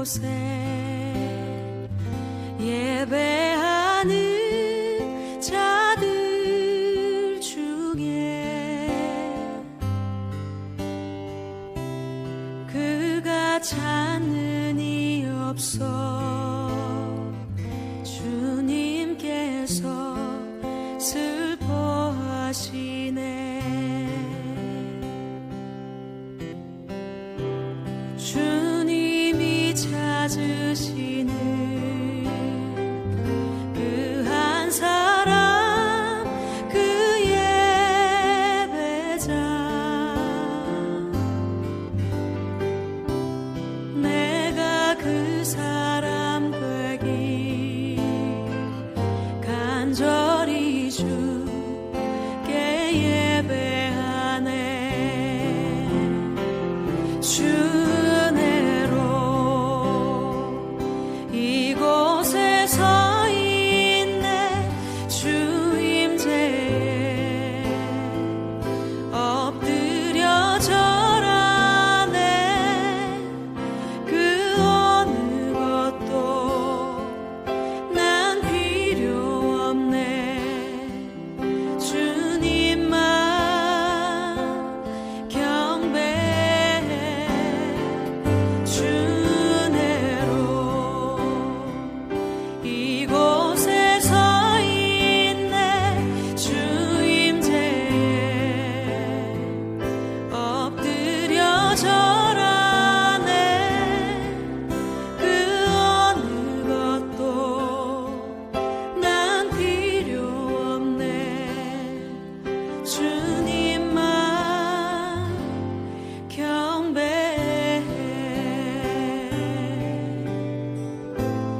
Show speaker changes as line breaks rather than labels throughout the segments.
곳에 예배하는 자들 중에 그가 찾는 이 없어 true.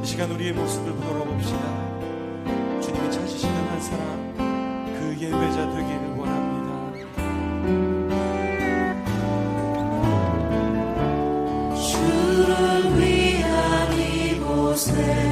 이 시간
우리의 모습을 돌아봅시다. 주님이 찾으시는 한 사람, 그 예배자 되기를 원합니다.
주를 위한 이곳에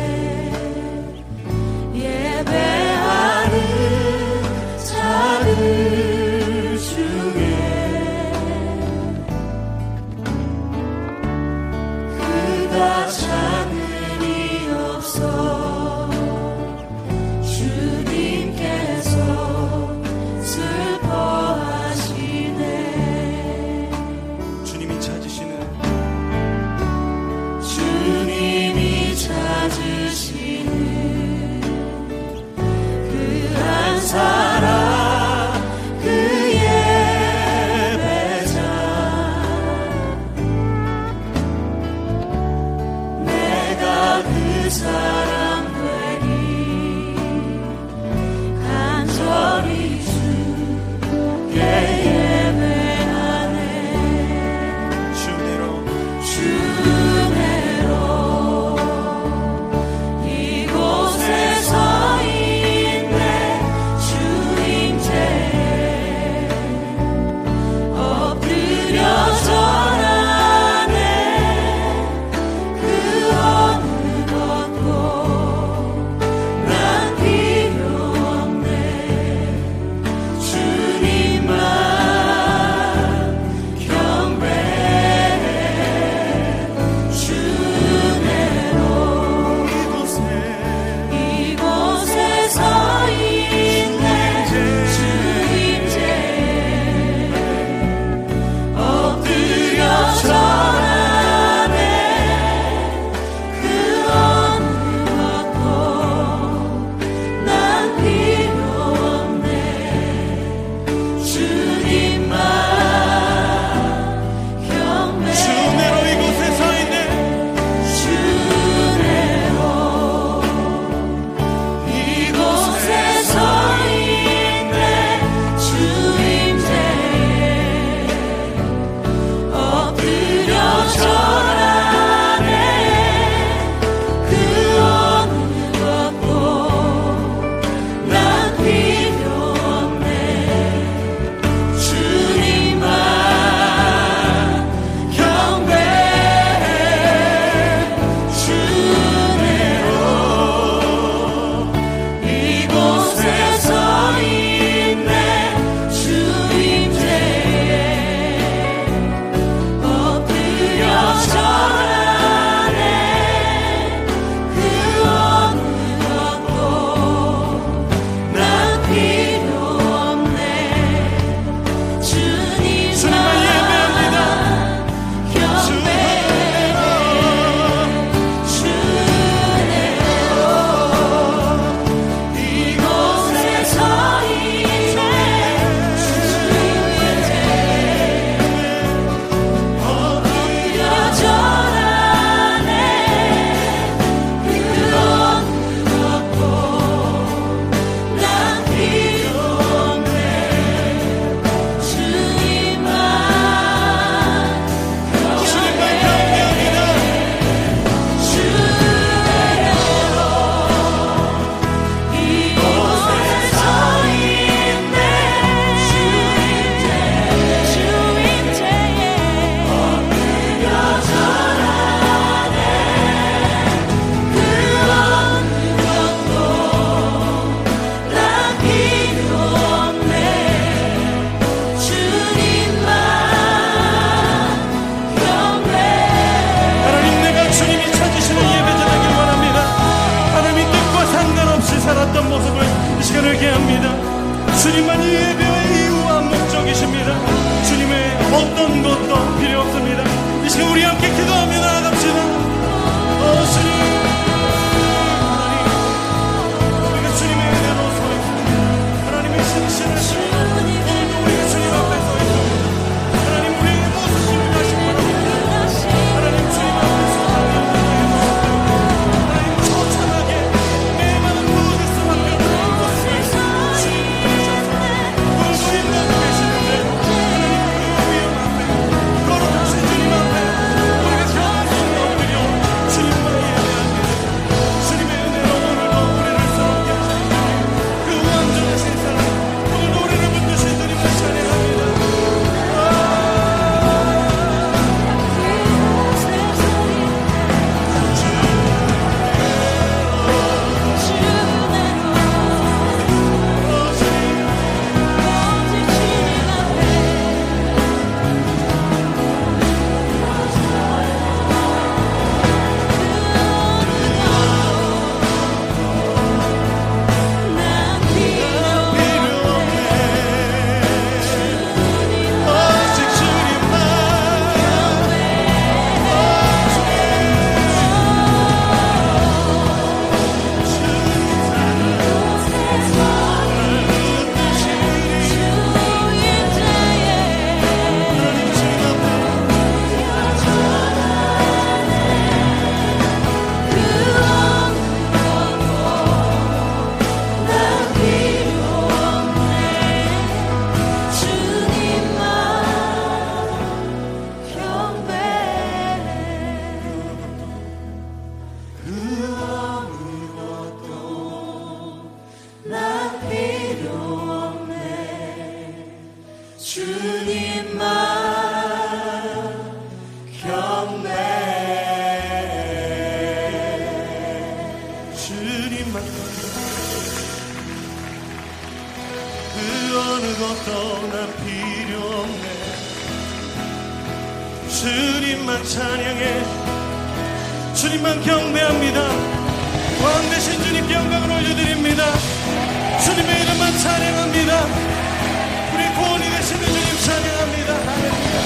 주님만 찬양해. 주님만 경배합니다. 왕 대신 주님 영광을 올려드립니다. 주님의 이름만 찬양합니다. 우리 구원이 되시는 주님 찬양합니다. 아멘.